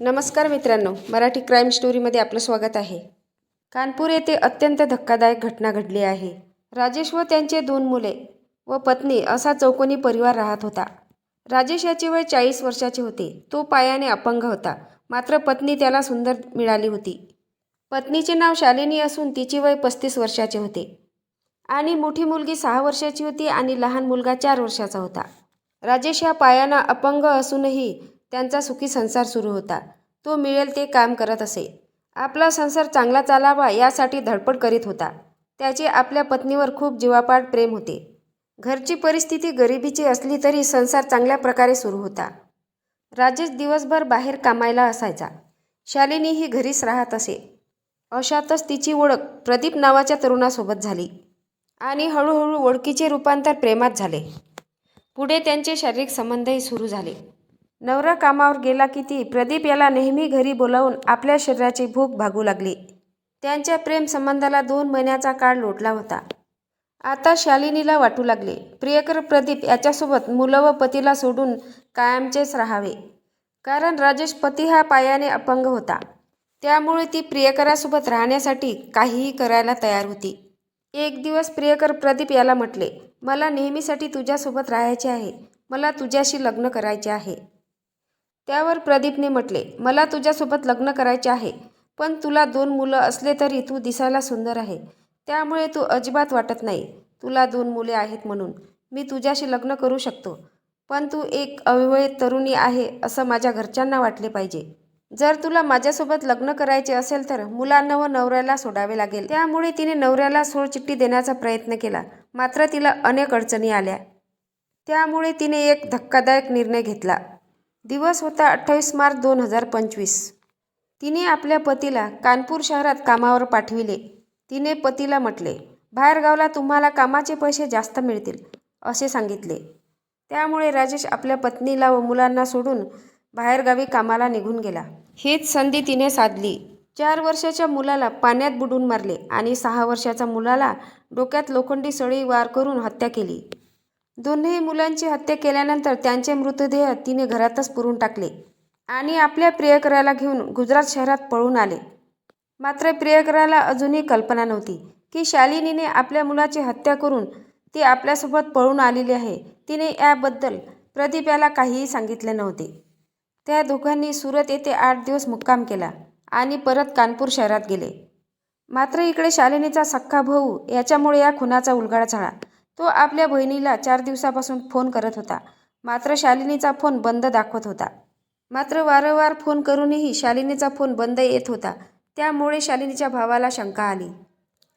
नमस्कार मित्रांनो मराठी क्राईम स्टोरीमध्ये आपलं स्वागत आहे. कानपूर येथे अत्यंत धक्कादायक घटना घडली आहे. राजेश व त्यांचे दोन मुले व पत्नी असा चौकोनी परिवार राहत होता. राजेश याचे वय चाळीस वर्षाचे होते. तो पायाने अपंग होता. मात्र पत्नी त्याला सुंदर मिळाली होती. पत्नीचे नाव शालिनी असून तिचे वय पस्तीस वर्षाचे होते. आणि मोठी मुलगी सहा वर्षाची होती आणि लहान मुलगा चार वर्षाचा होता. राजेश हा पायाना अपंग असूनही त्यांचा सुखी संसार सुरू होता. तो मिळेल ते काम करत असे. आपला संसार चांगला चालावा यासाठी धडपड करीत होता. त्याचे आपल्या पत्नीवर खूप जीवापाड प्रेम होते. घरची परिस्थिती गरिबीची असली तरी संसार चांगल्या प्रकारे सुरू होता. राजेश दिवसभर बाहेर कामायला असायचा. शालिनी ही घरीच राहत असे. अशातच तिची ओळख प्रदीप नावाच्या तरुणासोबत झाली. आणि हळूहळू ओळखीचे रूपांतर प्रेमात झाले. पुढे त्यांचे शारीरिक संबंधही सुरू झाले. नवरा कामावर गेला की ती प्रदीप याला नेहमी घरी बोलावून आपल्या शरीराची भूक भागू लागली. त्यांच्या प्रेमसंबंधाला दोन महिन्याचा काळ लोटला होता. आता शालिनीला वाटू लागले. प्रियकर प्रदीप याच्यासोबत मुलं व पतीला सोडून कायमचेच राहावे. कारण राजेश पती हा पायाने अपंग होता. त्यामुळे ती प्रियकरासोबत राहण्यासाठी काहीही करायला तयार होती. एक दिवस प्रियकर प्रदीप याला म्हटले मला नेहमीसाठी तुझ्यासोबत राहायचे आहे. मला तुझ्याशी लग्न करायचे आहे. त्यावर प्रदीपने म्हटले मला तुझ्यासोबत लग्न करायचे आहे पण तुला दोन मुलं असले तरी तू दिसायला सुंदर आहे. त्यामुळे तू अजिबात वाटत नाही. तुला दोन मुले आहेत म्हणून. मी तुझ्याशी लग्न करू शकतो. पण तू एक अविवाहित तरुणी आहे असं माझ्या घरच्यांना वाटले पाहिजे. जर तुला माझ्यासोबत लग्न करायचे असेल तर मुलांना व नवऱ्याला सोडावे लागेल. त्यामुळे तिने नवऱ्याला सोडचिठ्ठी देण्याचा प्रयत्न केला. मात्र तिला अनेक अडचणी आल्या. त्यामुळे तिने एक धक्कादायक निर्णय घेतला. दिवस होता अठ्ठावीस मार्च दोन हजार पंचवीस. तिने आपल्या पतीला कानपूर शहरात कामावर पाठविले. तिने पतीला म्हटले बाहेरगावला तुम्हाला कामाचे पैसे जास्त मिळतील असे सांगितले. त्यामुळे राजेश आपल्या पत्नीला व मुलांना सोडून बाहेरगावी कामाला निघून गेला. हीच संधी तिने साधली. चार वर्षाच्या मुलाला पाण्यात बुडून मारले आणि सहा वर्षाच्या मुलाला डोक्यात लोखंडी सळी वार करून हत्या केली. दोन्ही मुलांची हत्या केल्यानंतर त्यांचे मृतदेह तिने घरातच पुरून टाकले आणि आपल्या प्रियकराला घेऊन गुजरात शहरात पळून आले. मात्र प्रियकराला अजूनही कल्पना नव्हती की शालिनीने आपल्या मुलाची हत्या करून ती आपल्यासोबत पळून आलेली आहे. तिने याबद्दल प्रदीप याला काहीही सांगितले नव्हते. त्या दोघांनी सुरत येथे आठ दिवस मुक्काम केला आणि परत कानपूर शहरात गेले. मात्र इकडे शालिनीचा सख्खा भाऊ याच्यामुळे या खुनाचा उलगडा झाला. तो आपल्या बहिणीला चार दिवसापासून फोन करत होता. मात्र शालिनीचा फोन बंद दाखवत होता. मात्र वारंवार फोन करूनही शालिनीचा फोन बंद येत होता. त्यामुळे शालिनीच्या भावाला शंका आली.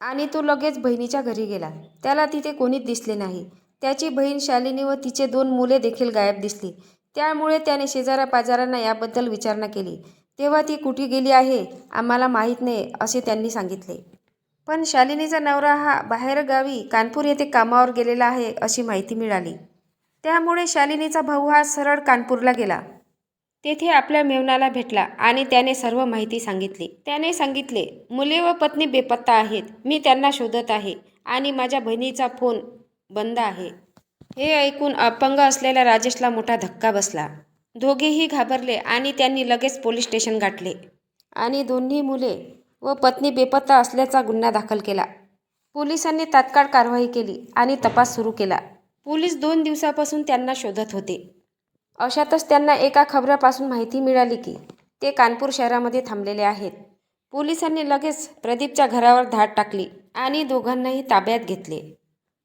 आणि तो लगेच बहिणीच्या घरी गेला. त्याला तिथे कोणीच दिसले नाही. त्याची बहीण शालिनी व तिचे दोन मुले देखील गायब दिसली. त्यामुळे त्याने शेजारा पाजारांना याबद्दल विचारणा केली. तेव्हा ती कुठे गेली आहे आम्हाला माहीत नाही असे त्यांनी सांगितले. पण शालिनीचा नवरा हा बाहेरगावी कानपूर येथे कामावर गेलेला आहे अशी माहिती मिळाली. त्यामुळे शालिनीचा भाऊ हा सरळ कानपूरला गेला. तेथे आपल्या मेवनाला भेटला आणि त्याने सर्व माहिती सांगितली. त्याने सांगितले मुले व पत्नी बेपत्ता आहेत. मी त्यांना शोधत आहे आणि माझ्या बहिणीचा फोन बंद आहे. हे ऐकून अपंग असलेल्या राजेशला मोठा धक्का बसला. दोघेही घाबरले आणि त्यांनी लगेच पोलीस स्टेशन गाठले. आणि दोन्ही मुले व पत्नी बेपत्ता असल्याचा गुन्हा दाखल केला. पोलिसांनी तात्काळ कारवाई केली आणि तपास सुरू केला. पोलीस दोन दिवसापासून त्यांना शोधत होते. अशातच त्यांना एका खबरापासून माहिती मिळाली की ते कानपूर शहरामध्ये थांबलेले आहेत. पोलिसांनी लगेच प्रदीपच्या घरावर धाड टाकली आणि दोघांनाही ताब्यात घेतले.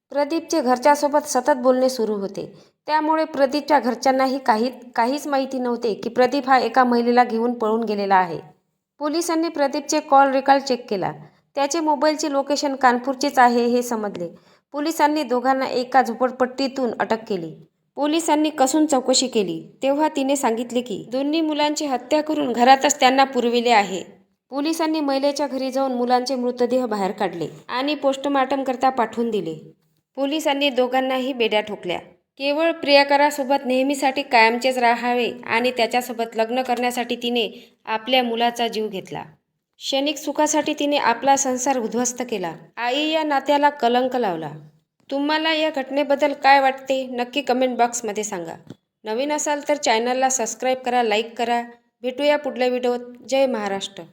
प्रदीपचे घरच्यासोबत सतत बोलणे सुरू होते. त्यामुळे प्रदीपच्या घरच्यांनाही काही काहीच माहिती नव्हते की प्रदीप हा एका महिलेला घेऊन पळून गेलेला आहे. पोलिसांनी प्रदीपचे कॉल रेकॉर्ड चेक केला. त्याचे मोबाईलचे लोकेशन कानपूरचेच आहे हे समजले. पोलिसांनी दोघांना एका झोपडपट्टीतून अटक केली. पोलिसांनी कसून चौकशी केली. तेव्हा तिने सांगितले की दोन्ही मुलांची हत्या करून घरातच त्यांना पुरविले आहे. पोलिसांनी महिलेच्या घरी जाऊन मुलांचे मृतदेह बाहेर काढले आणि पोस्टमार्टम करता पाठवून दिले. पोलिसांनी दोघांनाही बेड्या ठोकल्या. केवळ प्रियकरासोबत नेहमीसाठी कायमचेच राहावे आणि त्याच्यासोबत लग्न करण्यासाठी तिने आपल्या मुलाचा जीव घेतला. क्षणिक सुखासाठी तिने आपला संसार उद्ध्वस्त केला. आई या नात्याला कलंक लावला. तुम्हाला या घटनेबद्दल काय वाटते? नक्की कमेंट बॉक्समध्ये सांगा. नवीन असाल तर चॅनलला सबस्क्राईब करा लाईक करा. भेटूया पुढल्या व्हिडिओत जय महाराष्ट्र.